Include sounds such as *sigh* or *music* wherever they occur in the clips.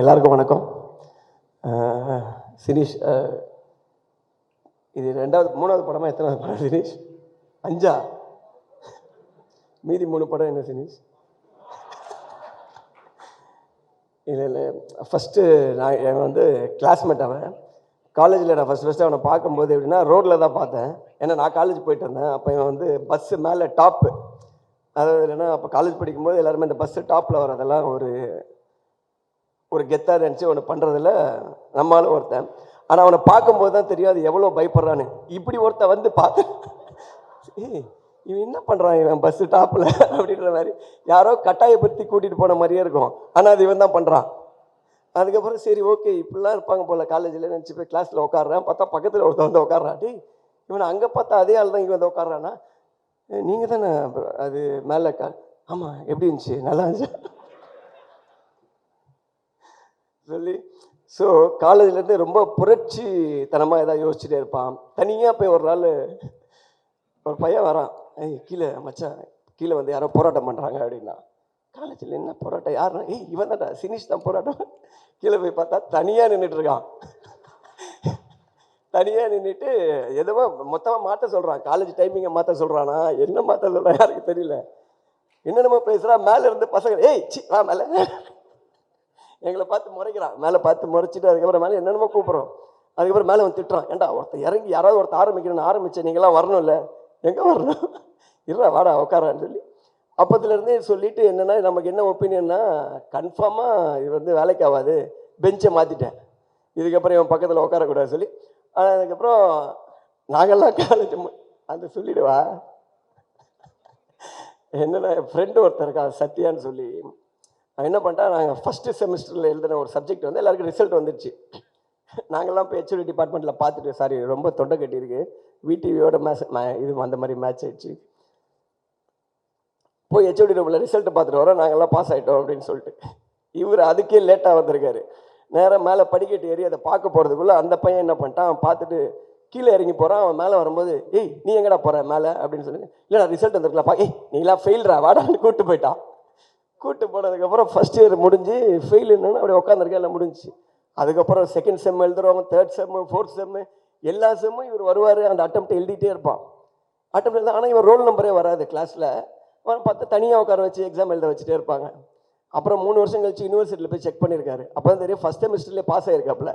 எல்லாருக்கும் வணக்கம். சினிஷ் சினீஷ் இது ரெண்டாவது மூணாவது படமாக எத்தனாவது படம் சினீஷ்? அஞ்சா? மீதி மூணு படம் என்ன சினீஷ்? இல்லை இல்லை ஃபஸ்ட்டு நான் என் வந்து கிளாஸ்மேட் அவன். காலேஜில் நான் ஃபஸ்ட் ஃபஸ்ட்டு அவனை பார்க்கும்போது எப்படின்னா ரோட்டில் தான் பார்த்தேன். ஏன்னா நான் காலேஜ் போயிட்டு இருந்தேன் அப்போ இவன் வந்து பஸ்ஸு மேலே டாப்பு அதாவது இல்லைன்னா அப்போ காலேஜ் படிக்கும்போது எல்லாருமே இந்த பஸ்ஸு டாப்பில் வரதெல்லாம் ஒரு ஒரு கெத்தாக நினச்சி அவனை பண்ணுறதுல நம்மளால ஒருத்தன். ஆனால் அவனை பார்க்கும்போது தான் தெரியும் அது எவ்வளோ பயப்படுறான்னு. இப்படி ஒருத்தன் வந்து பார்த்து ஏய் இவன் என்ன பண்ணுறான் இவன் பஸ்ஸு டாப்பில் அப்படின்ற மாதிரி. யாரோ கட்டாயப்படுத்தி கூட்டிகிட்டு போன மாதிரியே இருக்கும். ஆனால் அது இவன் தான் பண்ணுறான் அதுக்கப்புறம் சரி ஓகே இப்படிலாம் இருப்பாங்க போல் காலேஜில் நினச்சி போய் கிளாஸில் உட்காடுறான் பார்த்தா பக்கத்தில் ஒருத்தன் வந்து உட்காடுறான் டேய் இவனை அங்கே பார்த்தா அதே ஆள் தான் இங்கே வந்து உட்காடுறானா நீங்கள் தானே அது மேலே கா ஆமாம் எப்படி இருந்துச்சு? நல்லா இருந்துச்சு? சொல்லி ஸோ காலேஜ்லேருந்து ரொம்ப புரட்சி தனமாக ஏதாவது யோசிச்சுட்டே இருப்பான். தனியாக போய் ஒரு நாள் ஒரு பையன் வரான். ஏய் கீழே மச்சான் கீழே வந்து யாரோ போராட்டம் பண்ணுறாங்க அப்படின்னா. காலேஜில் என்ன போராட்டம்? யாருன்னா ஏய் இவன் தான்டா சினிஷ் தான் போராட்டம். கீழே போய் பார்த்தா தனியாக நின்றுட்டு இருக்கான். தனியாக நின்றுட்டு எதுவோ மொத்தமாக மாற்ற சொல்கிறான் காலேஜ் டைமிங்கை மாற்ற சொல்கிறானா என்ன மாற்ற சொல்கிறான் யாருக்கு தெரியல. என்னென்னமோ பேசுகிறான் மேலே இருந்து பசங்க ஏய் சி வா மேலே. எங்களை பார்த்து முறைக்கிறான். மேலே பார்த்து முறைச்சிட்டு அதுக்கப்புறம் மேலே என்னென்னமோ கூப்பிட்றோம். அதுக்கப்புறம் மேலே வந்து திட்டுறான். ஏண்டா ஒருத்தன் இறங்கி யாராவது ஒருத்தர் ஆரம்பிக்கணும்னு ஆரம்பித்தேன் நீங்களாம் வரணும்ல? எங்கே வரணும்? இருடா வாடா உட்காரான்னு சொல்லி. அப்பத்துலேருந்தே சொல்லிட்டு என்னென்னா நமக்கு என்ன ஒப்பீனியன்னா கன்ஃபார்மாக இது வந்து வேலைக்கு ஆகாது. பெஞ்சை மாற்றிட்டேன் இதுக்கப்புறம் இவன் பக்கத்தில் உட்காரக்கூடாது சொல்லி. ஆனால் அதுக்கப்புறம் நாங்கள்லாம் காலேஜ் அந்த சொல்லிடுவா. என்னென்னா என் ஃப்ரெண்டு ஒருத்தர் இருக்கா சத்யான்னு சொல்லி. அவன் என்ன பண்ணிட்டா நாங்கள் ஃபஸ்ட்டு செமஸ்டரில் எழுதின ஒரு சப்ஜெக்ட் வந்து எல்லாருக்கும் ரிசல்ட் வந்துருச்சு. நாங்கள்லாம் இப்போ ஹெச்ஓடி டிபார்ட்மெண்ட்டில் பார்த்துட்டு சாரி ரொம்ப தொண்டை கட்டியிருக்கு. விடிவியோட மேட்ச் இது அந்த மாதிரி மேட்ச் ஆயிடுச்சு. போய் ஹெச்ஓடி ரூமில் ரிசல்ட்டை பார்த்துட்டு வரோம். நாங்கள்லாம் பாஸ் ஆகிட்டோம் அப்படின்னு சொல்லிட்டு. இவர் அதுக்கே லேட்டாக வந்திருக்காரு. நேராக மேலே படிக்கட்டு ஏறி அதை பார்க்க போகிறதுக்குள்ளே அந்த பையன் என்ன பண்ணிட்டான்? அவன் பார்த்துட்டு கீழே இறங்கி போகிறான் அவன் மேலே வரும்போது ஏய் நீ எங்கடா போகிற மேலே? அப்படின்னு சொல்லி இல்லைடா ரிசல்ட் வந்துருக்கலாம் பா ஏய் நீலாம் ஃபெயில்ரா வாடான்னு கூப்பிட்டு போயிட்டான். கூப்பிட்டு போனதுக்கப்புறம் ஃபஸ்ட் இயர் முடிஞ்சு ஃபெயில் என்னன்னு அப்படியே உட்காந்துருக்கேன் எல்லாம் முடிஞ்சு அதுக்கப்புறம் செகண்ட் செம் எழுதுறவங்க தேர்ட் செம்மு ஃபோர்த் செம்மு எல்லா செம்மும் இவர் வருவார் அந்த அட்டம்ப்ட் எழுதிட்டே இருப்பான். அட்டம்ப்ட் எழுத ஆனால் இவர் ரோல் நம்பரே வராது கிளாஸில் அவன் பார்த்து தனியாக உட்கார வச்சு எக்ஸாம் எழுத வச்சுட்டே இருப்பாங்க. அப்புறம் மூணு வருஷம் கழிச்சு யூனிவர்சிட்டியில் போய் செக் பண்ணியிருக்காரு. அப்போ தான் தெரியும் ஃபஸ்ட் செமிஸ்டர்லேயே பாஸ் ஆகிருக்காப்புல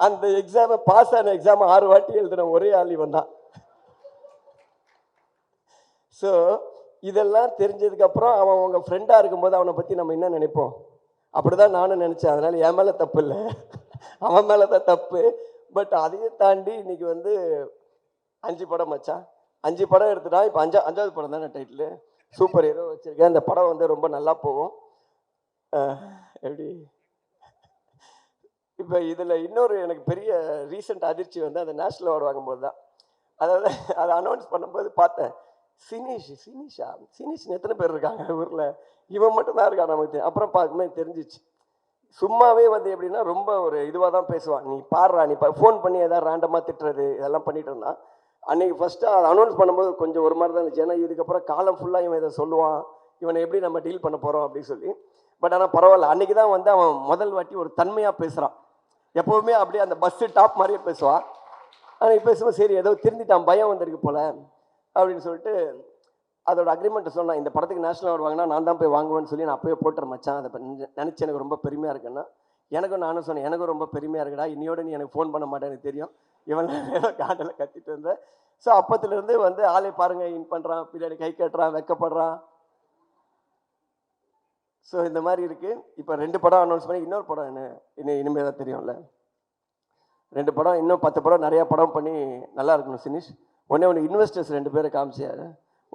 அந்த எக்ஸாமை பாஸ் ஆன எக்ஸாம் ஆறு வாட்டி எழுதின ஒரே ஆள் இவன் தான் ஸோ இதெல்லாம் தெரிஞ்சதுக்கப்புறம் அவன் உங்கள் ஃப்ரெண்டாக இருக்கும்போது அவனை பற்றி நம்ம என்ன நினைப்போம்? அப்படி தான் நானும் நினச்சேன். அதனால் என் மேலே தப்பு இல்லை. அவன் மேலே தான் தப்பு. பட் அதையும் தாண்டி இன்றைக்கி வந்து அஞ்சு படம் மச்சான். அஞ்சு படம் எடுத்துட்டா இப்போ அஞ்சா அஞ்சாவது படம் தானே டைட்டில் சூப்பர் ஹீரோ வச்சுருக்கேன். அந்த படம் வந்து ரொம்ப நல்லா போகும். எப்படி? இப்போ இதில் இன்னொரு எனக்கு பெரிய ரீசெண்ட் அதிர்ச்சி வந்து அந்த நேஷ்னல் அவார்டு வாங்கும்போது தான் அதாவது அதை அனௌன்ஸ் பண்ணும்போது பார்த்தேன். சினிஷ் சினிஷா ஃபினிஷ்னு எத்தனை பேர் இருக்காங்க ஊரில்? இவன் மட்டும்தான் இருக்கான் நமக்கு அப்புறம் பார்க்கும்போது தெரிஞ்சிச்சு. சும்மாவே வந்து எப்படின்னா ரொம்ப ஒரு இதுவாக தான் பேசுவான். நீ பாடுறா நீ ஃபோன் பண்ணி ஏதாவது ரேண்டமாக திட்டுறது இதெல்லாம் பண்ணிட்டு இருந்தான். அன்றைக்கி ஃபஸ்ட்டு அதை அனௌன்ஸ் பண்ணும்போது கொஞ்சம் ஒரு மாதிரி தான் இருந்துச்சு. ஏன்னா இதுக்கப்புறம் காலம் ஃபுல்லாக இவன் இதை சொல்லுவான். இவனை எப்படி நம்ம டீல் பண்ண போகிறோம் அப்படின்னு சொல்லி. பட் ஆனால் பரவாயில்ல. அன்னைக்கு தான் வந்து அவன் முதல் வாட்டி ஒரு தன்மையாக பேசுகிறான் எப்போவுமே அப்படியே அந்த பஸ்ஸு டாப் மாதிரியே பேசுவான். ஆனால் பேசும்போது சரி ஏதோ திருந்திட்டான். பயம் வந்திருக்கு போல். அப்படின்னு சொல்லிட்டு அதோட அக்ரிமெண்ட்டை சொன்னால் இந்த படத்துக்கு நேஷனல் அவார்டு வாங்கினா நான் தான் போய் வாங்குவேன்னு சொல்லி நான் அப்போயே போட்டுறேன் மச்சான். அதை நினச்சி எனக்கு ரொம்ப பெருமையாக இருக்குன்னா எனக்கும் நானும் சொன்னேன் எனக்கும் ரொம்ப பெருமையாக இருக்குடா. இன்னையோட நீ எனக்கு ஃபோன் பண்ண மாட்டேன் எனக்கு தெரியும். இவன் *laughs* காட்டில் காண்டில் கத்திட்டு இருந்தேன். ஸோ அப்பத்துலேருந்து வந்து ஆளே பாருங்க இன் பண்ணுறான் பின்னாடி கை கட்டுறான் வெக்கப்படுறான். ஸோ இந்த மாதிரி இருக்குது இப்போ ரெண்டு படம் அனௌன்ஸ் பண்ணி இன்னொரு படம் என்ன? இன்னும் இனிமேல் தான் தெரியும்ல. ரெண்டு படம் இன்னும் பத்து படம் நிறையா படம் பண்ணி நல்லா இருக்கணும் சினிஷ். உடனே ஒன்று இன்வெஸ்டர்ஸ் ரெண்டு பேரை காமிச்சார்.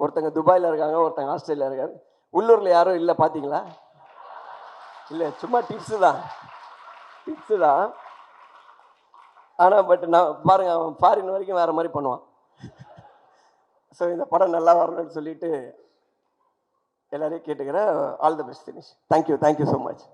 ஒருத்தங்க துபாயில் இருக்காங்க ஒருத்தங்க ஆஸ்திரேலியா இருக்காங்க. உள்ளூரில் யாரும் இல்லை பார்த்தீங்களா இல்லை சும்மா டிப்ஸு தான். டிப்ஸு தான். ஆனால் பட் நான் பாருங்கள் அவன் ஃபாரின் வரைக்கும் வேறு மாதிரி பண்ணுவான். ஸோ இந்த படம் நல்லா வரணும்னு சொல்லிட்டு எல்லாரையும் கேட்டுக்கிறேன். All the best Dinesh thank you thank you so much